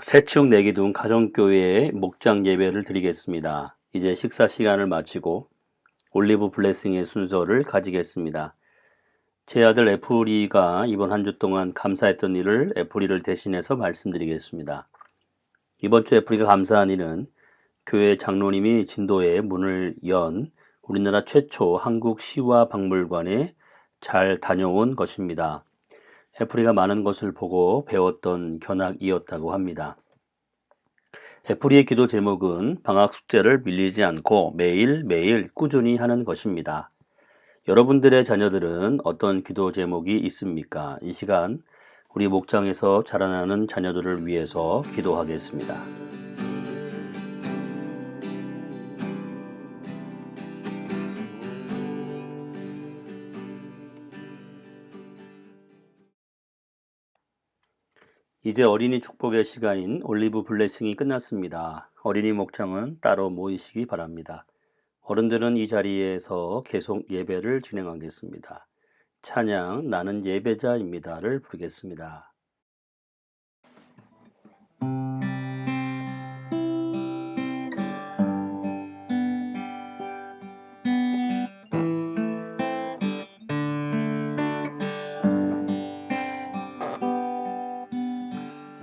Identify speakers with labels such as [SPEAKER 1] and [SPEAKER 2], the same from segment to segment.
[SPEAKER 1] 세축 내기둥 가정교회의 목장 예배를 드리겠습니다. 이제 식사 시간을 마치고 올리브 블레싱의 순서를 가지겠습니다. 제 아들 애플이가 이번 한 주 동안 감사했던 일을 애플이를 대신해서 말씀드리겠습니다. 이번 주 애플이가 감사한 일은 교회 장로님이 진도에 문을 연 우리나라 최초 한국 시와 박물관에 잘 다녀온 것입니다. 애플이가 많은 것을 보고 배웠던 견학이었다고 합니다. 애플이의 기도 제목은 방학 숙제를 밀리지 않고 매일 매일 꾸준히 하는 것입니다. 여러분들의 자녀들은 어떤 기도 제목이 있습니까? 이 시간 우리 목장에서 자라나는 자녀들을 위해서 기도하겠습니다. 이제 어린이 축복의 시간인 올리브 블레싱이 끝났습니다. 어린이 목장은 따로 모이시기 바랍니다. 어른들은 이 자리에서 계속 예배를 진행하겠습니다. 찬양 나는 예배자입니다를 부르겠습니다.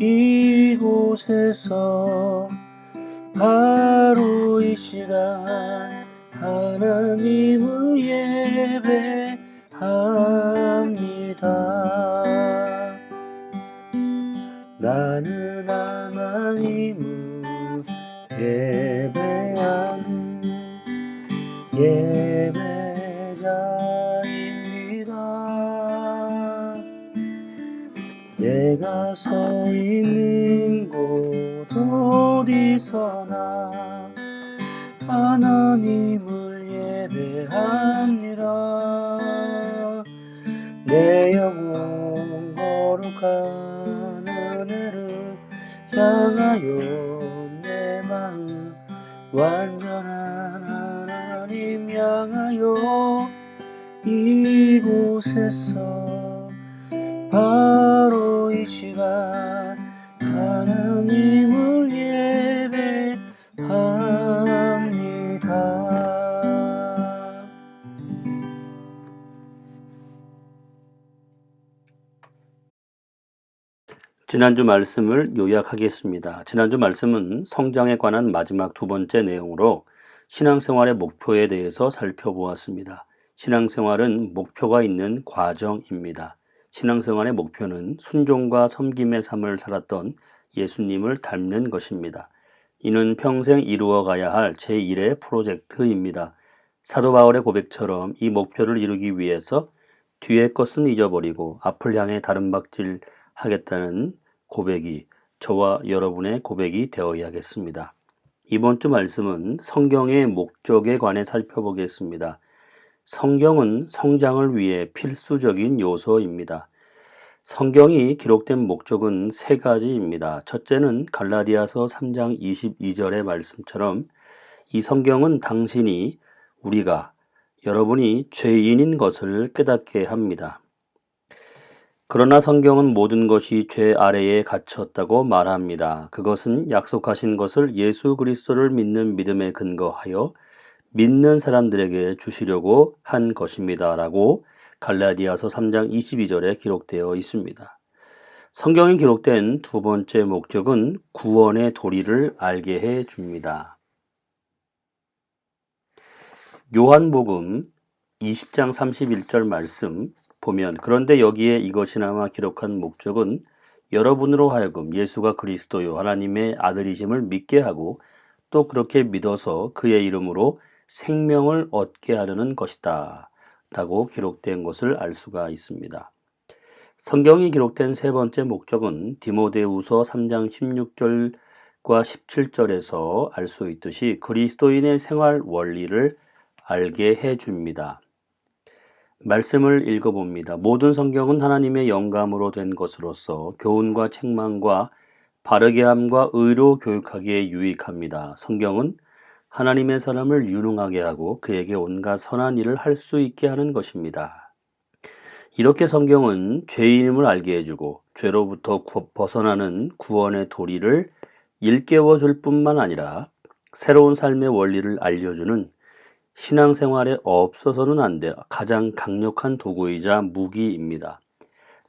[SPEAKER 1] 이곳에서 바로 이 시간 하나님을 예배합니다. 나는 하나님을 예배하는 서 있는 곳 어디서나 하나님을 예배합니다. 내 영혼 거룩한 은혜를 향하여 내 마음 완전한 하나님 향하여 이곳에서 바로 이 시간 하나님을 예배합니다. 지난주 말씀을 요약하겠습니다. 지난주 말씀은 성장에 관한 마지막 두 번째 내용으로 신앙생활의 목표에 대해서 살펴보았습니다. 신앙생활은 목표가 있는 과정입니다. 신앙생활의 목표는 순종과 섬김의 삶을 살았던 예수님을 닮는 것입니다. 이는 평생 이루어 가야 할 제1의 프로젝트입니다. 사도 바울의 고백처럼 이 목표를 이루기 위해서 뒤의 것은 잊어버리고 앞을 향해 다른 박질 하겠다는 고백이 저와 여러분의 고백이 되어야겠습니다. 이번 주 말씀은 성경의 목적에 관해 살펴보겠습니다. 성경은 성장을 위해 필수적인 요소입니다. 성경이 기록된 목적은 세 가지입니다. 첫째는 갈라디아서 3장 22절의 말씀처럼 이 성경은 당신이 우리가 여러분이 죄인인 것을 깨닫게 합니다. 그러나 성경은 모든 것이 죄 아래에 갇혔다고 말합니다. 그것은 약속하신 것을 예수 그리스도를 믿는 믿음에 근거하여 믿는 사람들에게 주시려고 한 것입니다. 라고 갈라디아서 3장 22절에 기록되어 있습니다. 성경에 기록된 두 번째 목적은 구원의 도리를 알게 해 줍니다. 요한복음 20장 31절 말씀 보면 그런데 여기에 이것이나마 기록한 목적은 여러분으로 하여금 예수가 그리스도요 하나님의 아들이심을 믿게 하고 또 그렇게 믿어서 그의 이름으로 생명을 얻게 하려는 것이다. 라고 기록된 것을 알 수가 있습니다. 성경이 기록된 세 번째 목적은 디모데우서 3장 16절과 17절에서 알 수 있듯이 그리스도인의 생활 원리를 알게 해 줍니다. 말씀을 읽어봅니다. 모든 성경은 하나님의 영감으로 된 것으로서 교훈과 책망과 바르게 함과 의로 교육하기에 유익합니다. 성경은 하나님의 사람을 유능하게 하고 그에게 온갖 선한 일을 할 수 있게 하는 것입니다. 이렇게 성경은 죄인임을 알게 해주고 죄로부터 구- 벗어나는 구원의 도리를 일깨워 줄 뿐만 아니라 새로운 삶의 원리를 알려주는 신앙생활에 없어서는 안 될 가장 강력한 도구이자 무기입니다.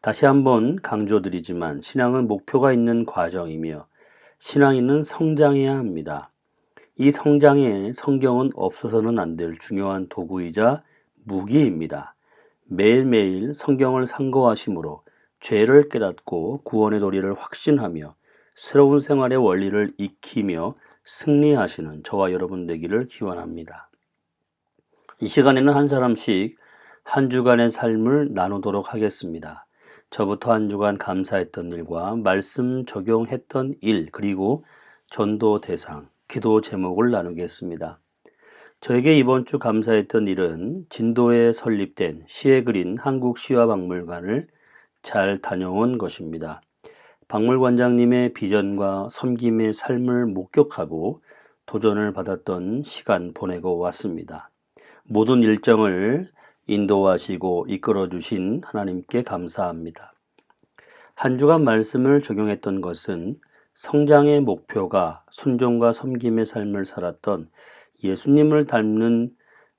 [SPEAKER 1] 다시 한번 강조드리지만 신앙은 목표가 있는 과정이며 신앙인은 성장해야 합니다. 이 성장에 성경은 없어서는 안 될 중요한 도구이자 무기입니다. 매일매일 성경을 상고하심으로 죄를 깨닫고 구원의 도리를 확신하며 새로운 생활의 원리를 익히며 승리하시는 저와 여러분 되기를 기원합니다. 이 시간에는 한 사람씩 한 주간의 삶을 나누도록 하겠습니다. 저부터 한 주간 감사했던 일과 말씀 적용했던 일, 그리고 전도 대상, 기도 제목을 나누겠습니다. 저에게 이번 주 감사했던 일은 진도에 설립된 시에 그린 한국 시화박물관을 잘 다녀온 것입니다. 박물관장님의 비전과 섬김의 삶을 목격하고 도전을 받았던 시간 보내고 왔습니다. 모든 일정을 인도하시고 이끌어 주신 하나님께 감사합니다. 한 주간 말씀을 적용했던 것은 성장의 목표가 순종과 섬김의 삶을 살았던 예수님을 닮는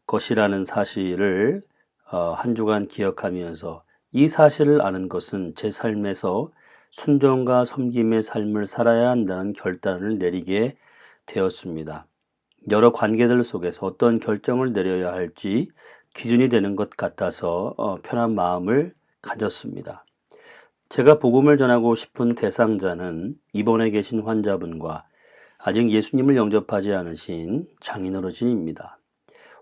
[SPEAKER 1] 것이라는 사실을 어, 한 주간 기억하면서 이 사실을 아는 것은 제 삶에서 순종과 섬김의 삶을 살아야 한다는 결단을 내리게 되었습니다. 여러 관계들 속에서 어떤 결정을 내려야 할지 기준이 되는 것 같아서 어, 편한 마음을 가졌습니다. 제가 복음을 전하고 싶은 대상자는 입원해 계신 환자분과 아직 예수님을 영접하지 않으신 장인 어르신입니다.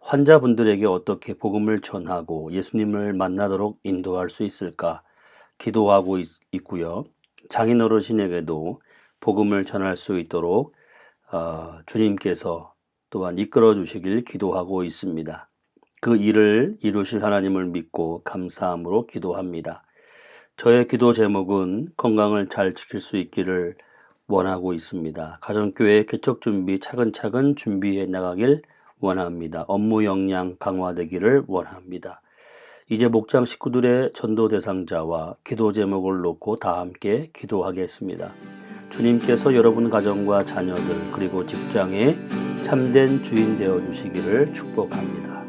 [SPEAKER 1] 환자분들에게 어떻게 복음을 전하고 예수님을 만나도록 인도할 수 있을까 기도하고 있, 있고요. 장인 어르신에게도 복음을 전할 수 있도록 어, 주님께서 또한 이끌어 주시길 기도하고 있습니다. 그 일을 이루실 하나님을 믿고 감사함으로 기도합니다. 저의 기도 제목은 건강을 잘 지킬 수 있기를 원하고 있습니다. 가정교회 개척 준비 차근차근 준비해 나가길 원합니다. 업무 역량 강화되기를 원합니다. 이제 목장 식구들의 전도 대상자와 기도 제목을 놓고 다 함께 기도하겠습니다. 주님께서 여러분 가정과 자녀들 그리고 직장에 참된 주인 되어 주시기를 축복합니다.